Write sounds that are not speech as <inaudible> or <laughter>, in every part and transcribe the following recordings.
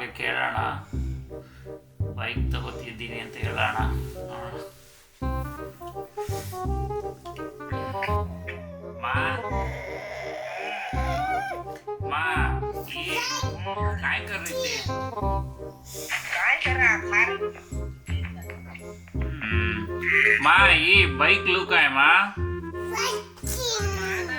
ಹಾಗೆ ಕೇಳೋಣ ಬೈಕ್ ತಗೋತಿದ್ದೀನಿ ಅಂತ ಹೇಳೋಣ ನೋಡೋಣ. ಮಾ ಮಾ ಈ काय कर रही थी काय करा फार मा ही बाईक लुक आहे मा माना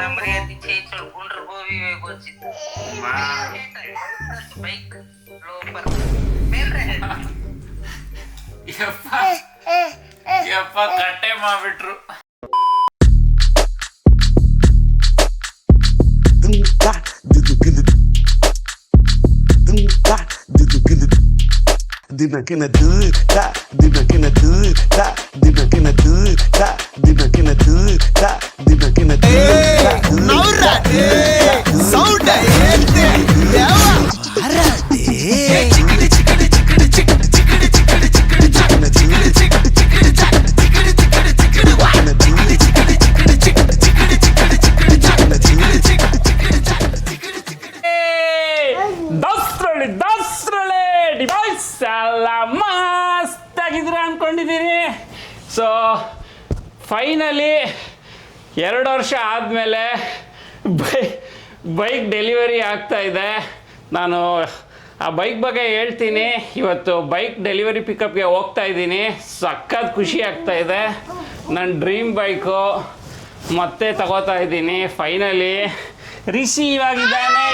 ನಮ್ಗೆ ತಿಂಚೆ ಇತ್ತು ಗುಂಡ್ರ ಗೋವಿ ಗೊತ್ತಿತ್ತು ಬೈಕ್ ಲೋಪರ್ ಬೇರೆ ಯಪ್ಪ ಯಪ್ಪ ಕಟ್ಟೆ ಮಾಡ್ಬಿಟ್ರು ದುಂಗ ದುದುಗಿದು தினக்கின தா தினக்கின தா தினக்கின தா தினக்கின தா தினக்கின Dance, Sterling, dance! ಡಿವೈಸ್ ಮಸ್ತಾಗಿದ್ರ ಅಂದ್ಕೊಂಡಿದ್ದೀನಿ ಸೊ ಫೈನಲಿ ಎರಡು ವರ್ಷ ಆದಮೇಲೆ ಬೈ ಬೈಕ್ ಡೆಲಿವರಿ ಆಗ್ತಾ ಇದೆ. ನಾನು ಆ ಬೈಕ್ ಬಗ್ಗೆ ಹೇಳ್ತೀನಿ. ಇವತ್ತು ಬೈಕ್ ಡೆಲಿವರಿ ಪಿಕಪ್ಗೆ ಹೋಗ್ತಾ ಇದ್ದೀನಿ. ಸಖತ್ ಖುಷಿ ಆಗ್ತಾ ಇದೆ. ನನ್ನ ಡ್ರೀಮ್ ಬೈಕು ಮತ್ತೆ ತಗೋತಾ ಇದ್ದೀನಿ. ಫೈನಲಿ ರಿಸೀವ್ ಆಗಿದ್ದಾನೆ.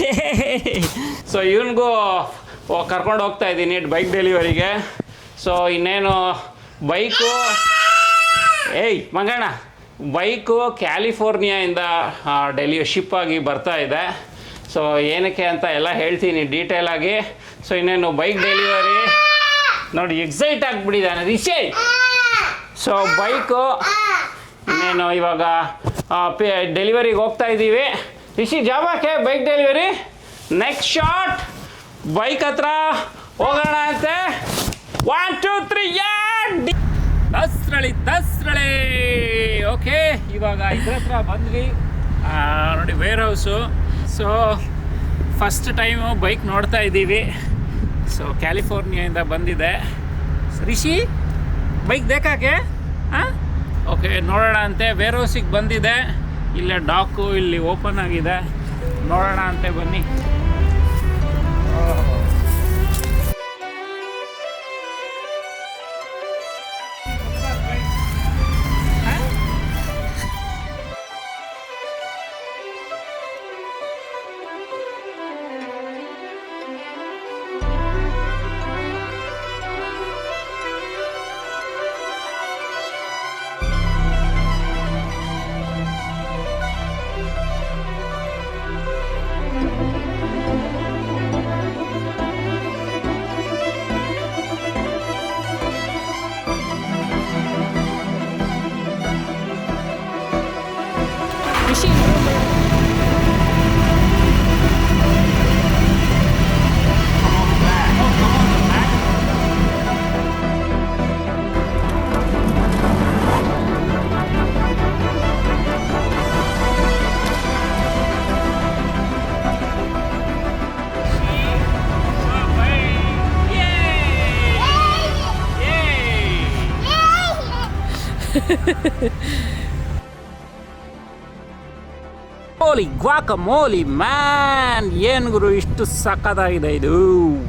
<laughs> ಸೊ ಇವನಿಗೂ ಕರ್ಕೊಂಡು ಹೋಗ್ತಾ ಇದ್ದೀನಿ ಬೈಕ್ ಡೆಲಿವರಿಗೆ ಸೊ ಇನ್ನೇನು ಬೈಕು ಏಯ್, ಮಂಗಣ್ಣ. ಬೈಕು ಕ್ಯಾಲಿಫೋರ್ನಿಯಾಯಿಂದ ಡೆಲಿ ಶಿಪ್ ಆಗಿ ಬರ್ತಾ ಇದೆ. ಸೊ ಏನಕ್ಕೆ ಅಂತ ಎಲ್ಲ ಹೇಳ್ತೀನಿ ಡೀಟೇಲಾಗಿ ಸೊ ಇನ್ನೇನು ಬೈಕ್ ಡೆಲಿವರಿ ನೋಡಿ ಎಕ್ಸೈಟ್ ಆಗಿಬಿಟ್ಟಿದ್ದಾನೆ, ರಿಷೇ. ಸೊ ಬೈಕು ಇನ್ನೇನು, ಇವಾಗ ಡೆಲಿವರಿಗೆ ಹೋಗ್ತಾ ಇದ್ದೀವಿ. Rishi ಜಾಬಾಕೆ bike delivery next shot bike ಹತ್ರ ಹೋಗೋಣ ಅಂತೆ. ಒನ್ ಟೂ ತ್ರೀ ದಸ್ರಳಿ ದಸ್ರಳಿ. ಓಕೆ ಇವಾಗ ಇದ್ರ ಹತ್ರ ಬಂದ್ವಿ. ನೋಡಿ warehouse so first time bike ನೋಡ್ತಾ ಇದ್ದೀವಿ. ಸೊ ಕ್ಯಾಲಿಫೋರ್ನಿಯಾಯಿಂದ ಬಂದಿದೆ. ರಿಷಿ ಬೈಕ್ ಬೇಕಾಕೆ ಹಾಂ ಓಕೆ ನೋಡೋಣ ಅಂತೆ. ವೇರ್ ಹೌಸಿಗೆ ಬಂದಿದೆ. ಇಲ್ಲೇ ಡಾಕು ಇಲ್ಲಿ ಓಪನ್ ಆಗಿದೆ. ನೋಡೋಣ ಅಂತೆ ಬನ್ನಿ. ರಿಷಿ ಮೋಲಿ ಗ್ವಾಕ ಮೋಲಿ ಮ್ಯಾನ್ ಏನು ಗುರು, ಇಷ್ಟು ಸಖತ್ತಾಗಿದೆ ಇದು.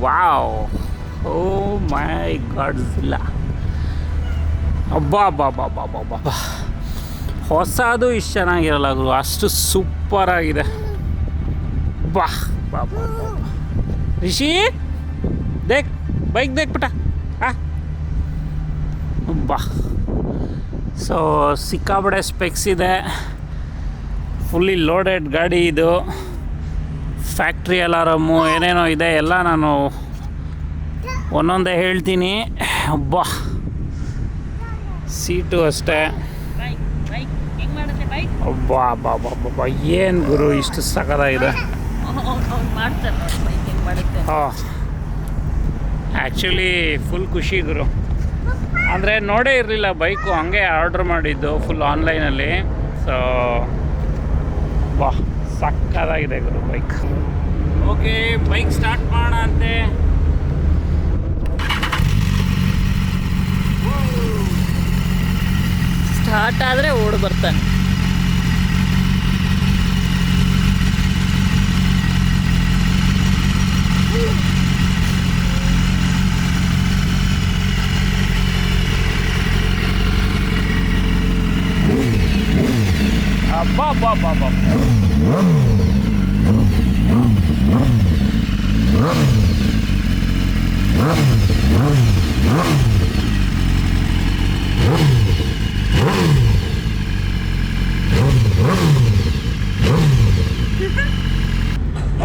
ವಾವ್ ಓ ಮೈ ಗಾಡ್ಸ್ ಇಲ್ಲ ಅಬ್ಬಾ ಬಾಬಾ ಬಾಬಾ ಬಾಬಾ ಅಬ್ಬಾ. ಹೊಸದು ಇಷ್ಟು ಚೆನ್ನಾಗಿರಲ್ಲ ಗುರು, ಅಷ್ಟು ಸೂಪರ್ ಆಗಿದೆ. ಬಾ ಬಾ ಬಾ ಬಾ ಬಾ. ರಿಷಿ, ದೇಕ್ ಬೈಕ್ ದೇಕ್ ಪುಟ. ಆ. ಬಾ. ಸೊ ಸಿಕ್ಕಾಪಡೆ ಸ್ಪೆಕ್ಸ್ ಇದೆ. ಫುಲ್ಲಿ ಲೋಡೆಡ್ ಗಾಡಿ ಇದು. ಫ್ಯಾಕ್ಟ್ರಿ ಅಲಾರಮ್ಮು ಏನೇನೋ ಇದೆ ಎಲ್ಲ ನಾನು ಒಂದೊಂದೇ ಹೇಳ್ತೀನಿ. ಅಬ್ಬಾ. ಸೀಟು ಅಷ್ಟೇ. ಅಬ್ಬಾ ಏನು ಗುರು ಇಷ್ಟು ಸಖತ್ತಾಗಿದೆ ಮಾಡುತ್ತೆ ಹಾಂ. ಆ್ಯಕ್ಚುಲಿ ಫುಲ್ ಖುಷಿ ಗುರು. ಅಂದರೆ ನೋಡೇ ಇರಲಿಲ್ಲ ಬೈಕು ಹಂಗೆ ಆರ್ಡ್ರ್ ಮಾಡಿದ್ದು ಫುಲ್ ಆನ್ಲೈನಲ್ಲಿ ಸೊ ವಾಹ್ ಸಕ್ಕದಾಗಿದೆ ಗುರು ಬೈಕ್. ಓಕೆ ಬೈಕ್ ಸ್ಟಾರ್ಟ್ ಮಾಡೋಣ ಅಂತೆ. ಸ್ಟಾರ್ಟ್ ಆದರೆ ಓಡ್ ಬರ್ತಾನೆ. ಅಬ್ಬಾ ಬಾ ಬಾ ಬಾ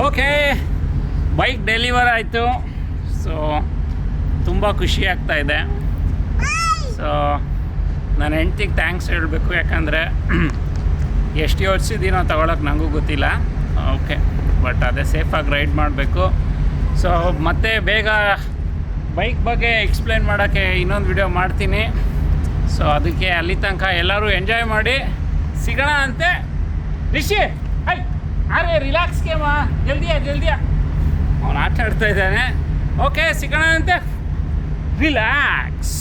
ಓಕೆ ಬೈಕ್ ಡೆಲಿವರ್ ಆಯಿತು. ಸೊ ತುಂಬ ಖುಷಿ ಆಗ್ತಾ ಇದೆ. ಸೊ ನನ್ನ ಹೆಂಡ್ತಿಗೆ ಥ್ಯಾಂಕ್ಸ್ ಹೇಳಬೇಕು ಯಾಕಂದರೆ ಎಷ್ಟು ಯೋಚಿಸಿದ್ದೀನೋ ತೊಗೊಳಕ್ಕೆ ನನಗೂ ಗೊತ್ತಿಲ್ಲ. ಓಕೆ, ಬಟ್ ಅದೇ ಸೇಫಾಗಿ ರೈಡ್ ಮಾಡಬೇಕು. ಸೊ ಮತ್ತೆ ಬೇಗ ಬೈಕ್ ಬಗ್ಗೆ ಎಕ್ಸ್ಪ್ಲೇನ್ ಮಾಡೋಕ್ಕೆ ಇನ್ನೊಂದು ವಿಡಿಯೋ ಮಾಡ್ತೀನಿ. ಸೊ ಅದಕ್ಕೆ ಅಲ್ಲಿ ತನಕ ಎಲ್ಲರೂ ಎಂಜಾಯ್ ಮಾಡಿ. ಸಿಗೋಣ ಅಂತೆ. ರಿಷಿ ಐ ಅರೆ ರಿಲ್ಯಾಕ್ಸ್ ಮಾ ಜಲ್ದಿಯಾ ಜಲ್ದಿಯಾ? ಅವನು ಆಟ ಆಡ್ತಾ ಇದ್ದಾನೆ. ಓಕೆ ಸಿಗೋಣ ಅಂತೆ. ರಿಲ್ಯಾಕ್ಸ್